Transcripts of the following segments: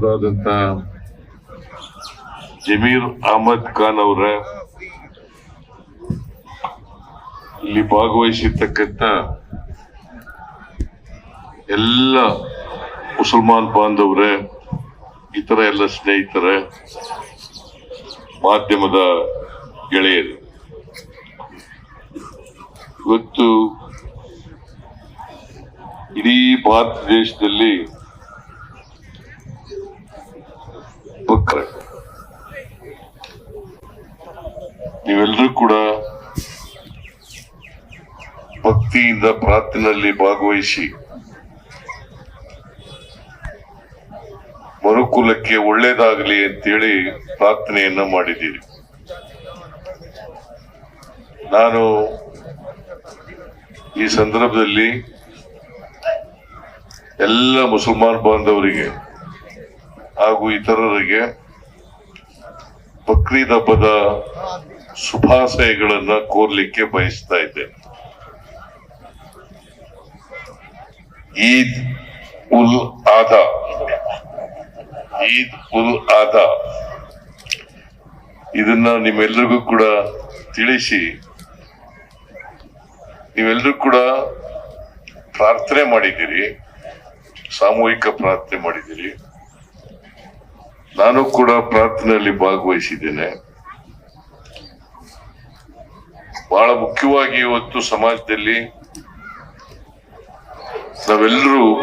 ಸಂಸದರಾದಂತ ಜಮೀರ್ ಅಹಮದ್ ಖಾನ್ ಅವರ ಇಲ್ಲಿ ಭಾಗವಹಿಸಿರ್ತಕ್ಕಂಥ ಎಲ್ಲ ಮುಸಲ್ಮಾನ್ ಬಾಂಧವರೇ ಇತರ ಎಲ್ಲ ಸ್ನೇಹಿತರೆ, ಮಾಧ್ಯಮದ ಗೆಳೆಯರು. ಇವತ್ತು ಇಡೀ ಭಾರತ ದೇಶದಲ್ಲಿ ಬಕ್ರ. ನೀವೆಲ್ಲರೂ ಕೂಡ ಭಕ್ತಿಯಿಂದ ಪ್ರಾರ್ಥನೆಯಲ್ಲಿ ಭಾಗವಹಿಸಿ, ಮರುಕುಲಕ್ಕೆ ಒಳ್ಳೇದಾಗಲಿ ಅಂತೇಳಿ ಪ್ರಾರ್ಥನೆಯನ್ನ ಮಾಡಿದ್ದೀರಿ. ನಾನು ಈ ಸಂದರ್ಭದಲ್ಲಿ ಎಲ್ಲ ಮುಸಲ್ಮಾನ್ ಬಾಂಧವರಿಗೆ ಹಾಗೂ ಇತರರಿಗೆ ಬಕ್ರೀದ್ ಹಬ್ಬದ ಶುಭಾಶಯಗಳನ್ನ ಕೋರ್ಲಿಕ್ಕೆ ಬಯಸ್ತಾ ಇದ್ದೇನೆ ಈದ್ ಉಲ್ ಆದಾ ಈದ್ ಉಲ್ ಆದಾ ಇದನ್ನ ನಿಮ್ಮೆಲ್ಲರಿಗೂ ಕೂಡ ತಿಳಿಸಿ ನೀವೆಲ್ಲರೂ ಕೂಡ ಪ್ರಾರ್ಥನೆ ಮಾಡಿದ್ದೀರಿ, ಸಾಮೂಹಿಕ ಪ್ರಾರ್ಥನೆ ಮಾಡಿದ್ದೀರಿ. ನಾನು ಕೂಡ ಪ್ರಾರ್ಥನೆಯಲ್ಲಿ ಭಾಗವಹಿಸಿದ್ದೇನೆ. ಬಹಳ ಮುಖ್ಯವಾಗಿ ಇವತ್ತು ಸಮಾಜದಲ್ಲಿ ನಾವೆಲ್ಲರೂ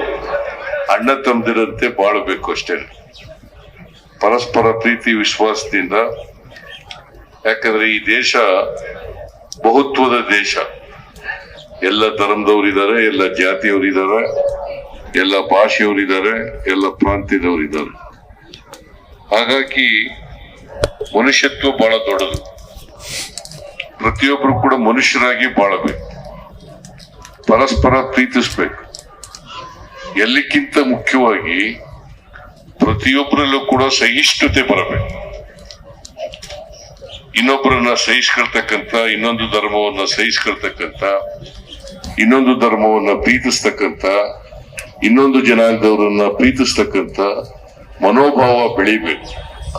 ಅಣ್ಣ ತಮ್ಮದಿರಂತೆ ಬಾಳಬೇಕು ಅಷ್ಟೇ. ಪರಸ್ಪರ ಪ್ರೀತಿ, ವಿಶ್ವಾಸದಿಂದ. ಯಾಕಂದ್ರೆ ಈ ದೇಶ ಬಹುತ್ವದ ದೇಶ. ಎಲ್ಲ ಧರ್ಮದವರಿದ್ದಾರೆ, ಎಲ್ಲ ಜಾತಿಯವರಿದ್ದಾರೆ, ಎಲ್ಲ ಭಾಷೆಯವರಿದ್ದಾರೆ, ಎಲ್ಲ ಪ್ರಾಂತ್ಯದವರಿದ್ದಾರೆ. ಹಾಗಾಗಿ ಮನುಷ್ಯತ್ವ ಬಹಳ ದೊಡ್ಡದು. ಪ್ರತಿಯೊಬ್ಬರು ಕೂಡ ಮನುಷ್ಯರಾಗಿ ಬಾಳಬೇಕು. ಪರಸ್ಪರ ಪ್ರೀತಿಸ್ಬೇಕು. ಎಲ್ಲಕ್ಕಿಂತ ಮುಖ್ಯವಾಗಿ ಪ್ರತಿಯೊಬ್ಬರಲ್ಲೂ ಕೂಡ ಸಹಿಷ್ಣುತೆ ಬರಬೇಕು. ಇನ್ನೊಬ್ಬರನ್ನ ಸಹಿಸ್ಕೊಳ್ತಕ್ಕಂಥ ಇನ್ನೊಂದು ಧರ್ಮವನ್ನ ಸಹಿಸ್ಕೊಳ್ತಕ್ಕಂಥ ಇನ್ನೊಂದು ಧರ್ಮವನ್ನ ಪ್ರೀತಿಸ್ತಕ್ಕಂತ ಇನ್ನೊಂದು ಜನಾಂಗದವರನ್ನ ಪ್ರೀತಿಸ್ತಕ್ಕಂತ ಮನೋಭಾವ ಬೆಳಿಬೇಕು.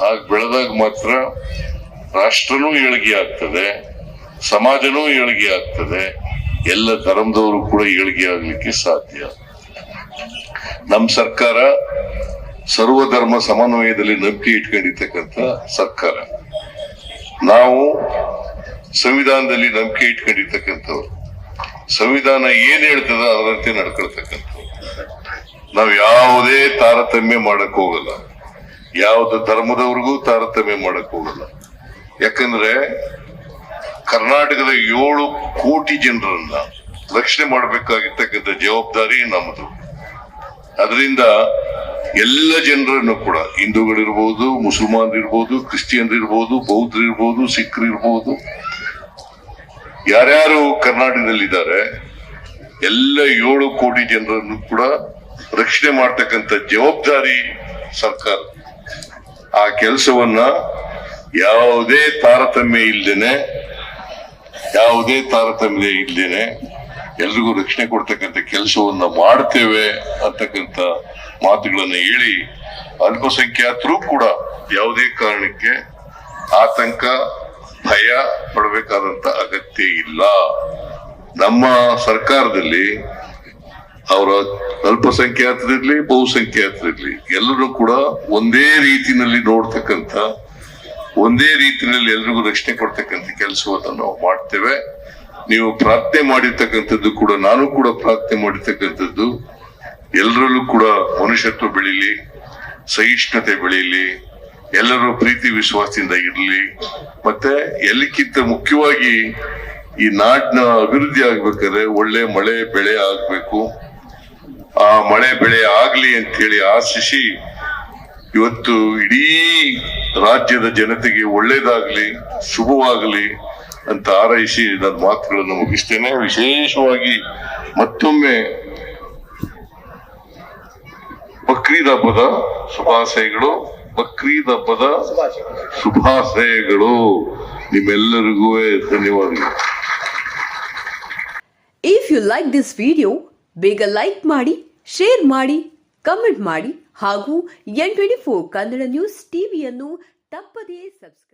ಹಾಗೆ ಬೆಳೆದಾಗ ಮಾತ್ರ ರಾಷ್ಟ್ರನೂ ಏಳಿಗೆ ಆಗ್ತದೆ, ಸಮಾಜನೂ ಏಳಿಗೆ ಆಗ್ತದೆ, ಎಲ್ಲ ಧರ್ಮದವರು ಕೂಡ ಏಳಿಗೆ ಆಗ್ಲಿಕ್ಕೆ ಸಾಧ್ಯ. ನಮ್ಮ ಸರ್ಕಾರ ಸರ್ವಧರ್ಮ ಸಮನ್ವಯದಲ್ಲಿ ನಂಬಿಕೆ ಇಟ್ಕೊಂಡಿರ್ತಕ್ಕಂಥ ಸರ್ಕಾರ. ನಾವು ಸಂವಿಧಾನದಲ್ಲಿ ನಂಬಿಕೆ ಇಟ್ಕೊಂಡಿರ್ತಕ್ಕಂಥವ್ರು. ಸಂವಿಧಾನ ಏನ್ ಹೇಳ್ತದ ಅದರಂತೆ ನಡ್ಕೊಳ್ತಕ್ಕಂಥವ್ರು. ನಾವು ಯಾವುದೇ ತಾರತಮ್ಯ ಮಾಡಕ್ ಹೋಗಲ್ಲ. ಯಾವ್ದು ಧರ್ಮದವ್ರಿಗೂ ತಾರತಮ್ಯ ಮಾಡಕ್ ಹೋಗಲ್ಲ. ಯಾಕಂದ್ರೆ ಕರ್ನಾಟಕದ ಏಳು ಕೋಟಿ ಜನರನ್ನ ರಕ್ಷಣೆ ಮಾಡಬೇಕಾಗಿರ್ತಕ್ಕಂಥ ಜವಾಬ್ದಾರಿ ನಮ್ಮದು ಅದರಿಂದ ಎಲ್ಲ ಜನರನ್ನು ಕೂಡ ಹಿಂದೂಗಳಿರ್ಬೋದು, ಮುಸಲ್ಮಾನರಿರ್ಬೋದು, ಕ್ರಿಶ್ಚಿಯನ್ರಿರ್ಬೋದು, ಬೌದ್ಧರಿರ್ಬೋದು, ಸಿಖ್ರಿರ್ಬೋದು, ಯಾರ್ಯಾರು ಕರ್ನಾಟಕದಲ್ಲಿದ್ದಾರೆ, ಎಲ್ಲ ಏಳು ಕೋಟಿ ಜನರನ್ನು ಕೂಡ ರಕ್ಷಣೆ ಮಾಡ್ತಕ್ಕಂಥ ಜವಾಬ್ದಾರಿ ಸರ್ಕಾರ. ಆ ಕೆಲಸವನ್ನ ಯಾವುದೇ ತಾರತಮ್ಯ ಇಲ್ದೇನೆ, ಯಾವುದೇ ತಾರತಮ್ಯ ಇಲ್ದೇನೆ ಎಲ್ರಿಗೂ ರಕ್ಷಣೆ ಕೊಡ್ತಕ್ಕಂಥ ಕೆಲಸವನ್ನ ಮಾಡ್ತೇವೆ ಅಂತಕ್ಕಂಥ ಮಾತುಗಳನ್ನ ಹೇಳಿ ಅಲ್ಪಸಂಖ್ಯಾತರು ಕೂಡ ಯಾವುದೇ ಕಾರಣಕ್ಕೆ ಆತಂಕ, ಭಯ ಪಡಬೇಕಾದಂತ ಅಗತ್ಯ ಇಲ್ಲ. ನಮ್ಮ ಸರ್ಕಾರದಲ್ಲಿ ಅವರ ಅಲ್ಪಸಂಖ್ಯಾತರಿರ್ಲಿ, ಬಹುಸಂಖ್ಯಾತರಿರ್ಲಿ, ಎಲ್ಲರೂ ಕೂಡ ಒಂದೇ ರೀತಿನಲ್ಲಿ ನೋಡ್ತಕ್ಕಂಥ, ಒಂದೇ ರೀತಿಯಲ್ಲಿ ಎಲ್ರಿಗೂ ರಕ್ಷಣೆ ಕೊಡ್ತಕ್ಕಂಥ ಕೆಲಸವನ್ನು ನಾವು ಮಾಡ್ತೇವೆ. ನೀವು ಪ್ರಾರ್ಥನೆ ಮಾಡಿರ್ತಕ್ಕಂಥದ್ದು ಕೂಡ, ನಾನು ಕೂಡ ಪ್ರಾರ್ಥನೆ ಮಾಡಿರ್ತಕ್ಕಂಥದ್ದು ಎಲ್ಲರಲ್ಲೂ ಕೂಡ ಮನುಷ್ಯತ್ವ ಬೆಳೀಲಿ, ಸಹಿಷ್ಣುತೆ ಬೆಳೀಲಿ, ಎಲ್ಲರೂ ಪ್ರೀತಿ ವಿಶ್ವಾಸದಿಂದ ಇರಲಿ. ಮತ್ತೆ ಎಲ್ಲಕ್ಕಿಂತ ಮುಖ್ಯವಾಗಿ ಈ ನಾಡಿನ ಅಭಿವೃದ್ಧಿ ಆಗ್ಬೇಕಾದ್ರೆ ಒಳ್ಳೆ ಮಳೆ, ಬೆಳೆ ಆಗ್ಬೇಕು. ಆ ಮಳೆ ಬೆಳೆ ಆಗ್ಲಿ ಅಂತ ಹೇಳಿ ಆಶಿಸಿ ಇವತ್ತು ಇಡೀ ರಾಜ್ಯದ ಜನತೆಗೆ ಒಳ್ಳೇದಾಗ್ಲಿ, ಶುಭವಾಗಲಿ ಅಂತ ಹಾರೈಸಿ ನನ್ನ ಮಾತುಗಳನ್ನು ಮುಗಿಸ್ತೇನೆ. ವಿಶೇಷವಾಗಿ ಮತ್ತೊಮ್ಮೆ ಬಕ್ರೀದ್ ಹಬ್ಬದ ಶುಭಾಶಯಗಳು ಬಕ್ರೀದ್ ಹಬ್ಬದ ಶುಭಾಶಯಗಳು. ನಿಮ್ಮೆಲ್ಲರಿಗೂ ಧನ್ಯವಾದಗಳು. If you like this video ಬೇಗ ಲೈಕ್ ಮಾಡಿ, ಶೇರ್ ಮಾಡಿ, ಕಮೆಂಟ್ ಮಾಡಿ ಹಾಗೂ N twenty four Kannada news ಟಿವಿಯನ್ನು ತಪ್ಪದೇ ಸಬ್ಸ್ಕ್ರೈಬ್